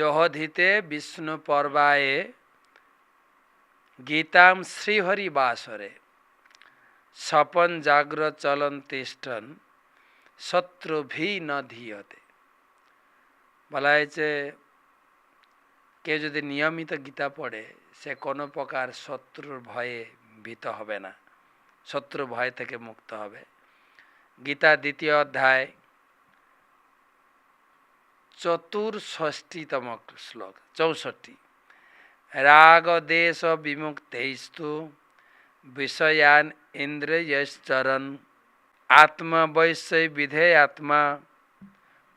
জহধিতে বিষ্ণু পর্বায়ে গীতাম শ্রীহরি বাসরে স্বপন জাগ্র চলন তিষ্ঠন শত্রু ভি ন ধীয়তে বলা হয়েছে, কেউ যদি নিয়মিত গীতা পড়ে, সে কোনো প্রকার শত্রুর ভয়ে ভীত হবে না, শত্রু ভয় থেকে মুক্ত হবে। গীতা দ্বিতীয় অধ্যায় চতুর্ষষ্টিতম শ্লোক চৌষট্টি রাগ দেশ বিমুক্তস্তু বিষয়ান ইন্দ্রিয়শ্চরণ আত্মবৈশ্যই বিধেয়াত্মা,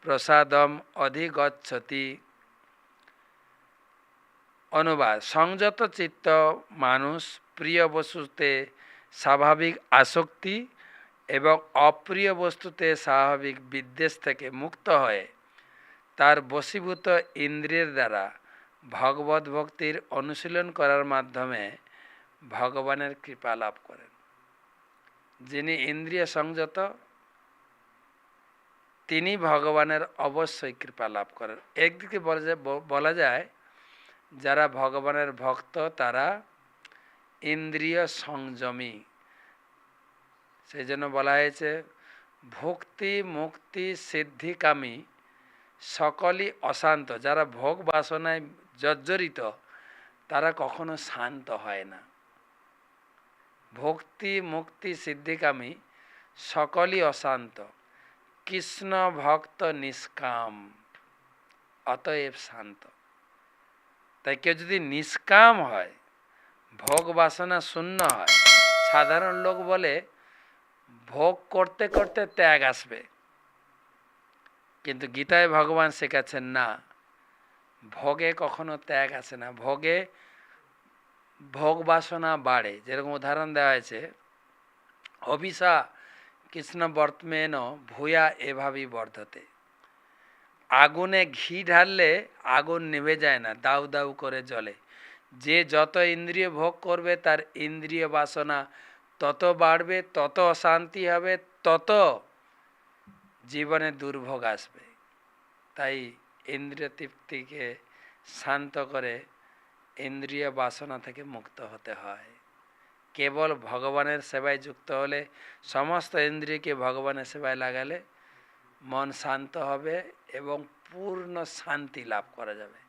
প্রসাদম অধিগচ্ছতি। অনুবাদ, সংযত চিত্ত মানুষ প্রিয় বস্তুতে স্বাভাবিক আসক্তি এবং অপ্রিয় বস্তুতে স্বাভাবিক বিদ্বেষ থেকে মুক্ত হয়ে তার বশীভূত ইন্দ্রিয়ের দ্বারা ভগবত ভক্তির অনুশীলন করার মাধ্যমে ভগবানের কৃপা লাভ করেন। যিনি ইন্দ্রিয় সংযত, তিনি ভগবানের অবশ্যই কৃপা লাভ করেন। একদিকে বলা যায় যারা ভগবানের ভক্ত, তারা ইন্দ্রিয় সংযমী। সেই জন্য বলা হয়েছে, ভক্তি, মুক্তি, সিদ্ধিকামী সকলই অশান্ত। যারা ভোগ বাসনায় জর্জরিত, তারা কখনো শান্ত হয় না। ভক্তি, মুক্তি, সিদ্ধিকামী সকলই অশান্ত। কৃষ্ণ ভক্ত নিষ্কাম, অতএব শান্ত। তাই কেউ যদি নিষ্কাম হয়, ভোগ বাসনা শূন্য হয়, সাধারণ লোক বলে, ভোগ করতে করতে ত্যাগ আসবে। কিন্তু গীতায় ভগবান শেখাচ্ছেন না। ভোগে কখনো ত্যাগ আসে না। ভোগে ভোগ বাসনা বাড়ে। যেরকম উদাহরণ দেওয়া হয়েছে অভিশা কৃষ্ণ বর্তমেন ভূয়া এভাবেই বর্ধতে। আগুনে ঘি ঢাললে আগুন নেভে যায় না, দাউ দাউ করে জ্বলে। যে যত ইন্দ্রিয় ভোগ করবে, তার ইন্দ্রিয় বাসনা তত বাড়বে, তত অশান্তি হবে, তত জীবনে দুর্ভোগ আসবে। তাই ইন্দ্রিয় তৃপ্তিকে শান্ত করে ইন্দ্রিয় বাসনা থেকে মুক্ত হতে হয়। কেবল ভগবানের সেবায় যুক্ত হলে, সমস্ত ইন্দ্রিয়কে ভগবানের সেবায় লাগালে মন শান্ত হবে এবং পূর্ণ শান্তি লাভ করা যাবে।